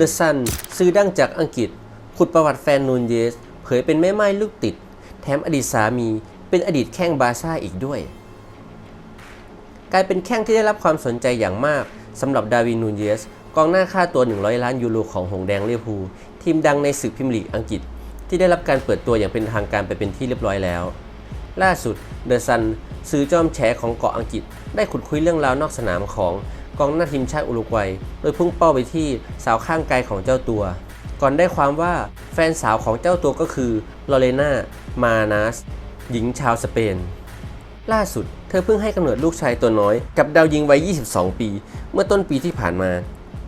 The Sun ซื้อดั้งจากอังกฤษ ขุดประวัติแฟนนูนเยส เผยเป็นแม่ไม้ลูกติด แถมอดีตสามี เป็นอดีตแข้งบาซ่าอีกด้วย กลายเป็นแข้งที่ได้รับความสนใจอย่างมากสำหรับดาร์วินนูนเยส กองหน้าค่าตัว 100 ล้านยูโรของหงแดงเลียพูทีมดังในศึกพรีเมียร์ลีกอังกฤษ ที่ได้รับการเปิดตัวอย่างเป็นทางการไปเป็นที่เรียบร้อยแล้ว ล่าสุดเดอะซันซื้อจอมแฉของเกาะอังกฤษ ได้ขุดคุยเรื่องราวนอกสนามของ กองหน้าทีมชาติอุรุกวัย โดยพุ่งเป้าไปที่สาวข้างกายของเจ้าตัว ก่อนได้ความว่าแฟนสาวของเจ้าตัวก็คือลอเรนามานาสหญิงชาวสเปน ล่าสุด เธอเพิ่งให้กำเนิดลูกชายตัวน้อย กับดาวยิงวัย 22 ปี เมื่อต้นปีที่ผ่านมา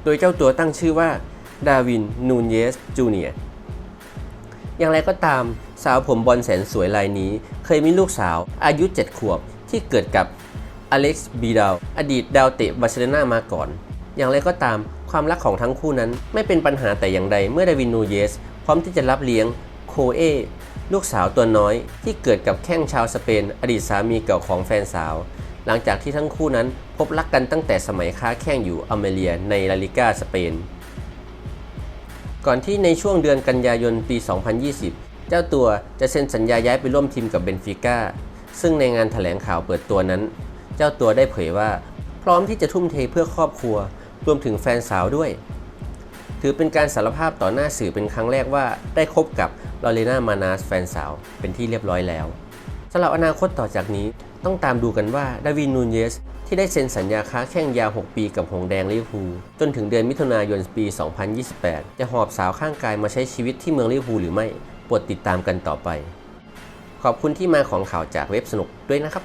โดยเจ้าตัวตั้งชื่อว่า ดาวิน นูนเยส จูเนียอย่างไรก็ตามสาวผมบอลแสนสวยรายนี้ เคยมีลูกสาวอายุ 7 ขวบที่เกิดกับ อเล็กซ์บีดาวอดีตดาวเตะบาร์เซโลนามาก่อน อย่างไรก็ตามความรักของทั้งคู่นั้นไม่เป็นปัญหาแต่อย่างใดเมื่อดาวินนูเยส พร้อมที่จะรับเลี้ยงโคเอลูกสาวตัวน้อยที่เกิดกับแข้งชาวสเปน อดีตสามีเก่าของแฟนสาว หลังจากที่ทั้งคู่นั้นพบรักกันตั้งแต่สมัยค้าแข้งอยู่อเมเรียในลาลิก้าสเปน ก่อนที่ในช่วงเดือนกันยายนปี 2020 เจ้าตัวจะเซ็นสัญญาย้ายไปร่วมทีมกับเบนฟิก้าซึ่งในงานแถลงข่าวเปิดตัวนั้น เจ้าตัวได้เผยว่า พร้อมที่จะทุ่มเทเพื่อครอบครัว รวมถึงแฟนสาวด้วย ถือเป็นการสารภาพต่อหน้าสื่อเป็นครั้งแรกว่าได้คบกับลอเรนามานาสแฟนสาวเป็นที่เรียบร้อยแล้วสำหรับอนาคตต่อจากนี้ต้องตามดูกันว่าดาวินนูนเยส ที่ได้เซ็นสัญญาค้าแข่งยาว 6 ปีกับหงแดงลิเวอร์พูลจนถึงเดือนมิถุนายนปี 2028 จะหอบสาวข้างกายมาใช้ชีวิตที่เมืองลิเวอร์พูลหรือไม่โปรดติดตามกันต่อไป ขอบคุณที่มาของข่าวจากเว็บสนุกด้วยนะครับ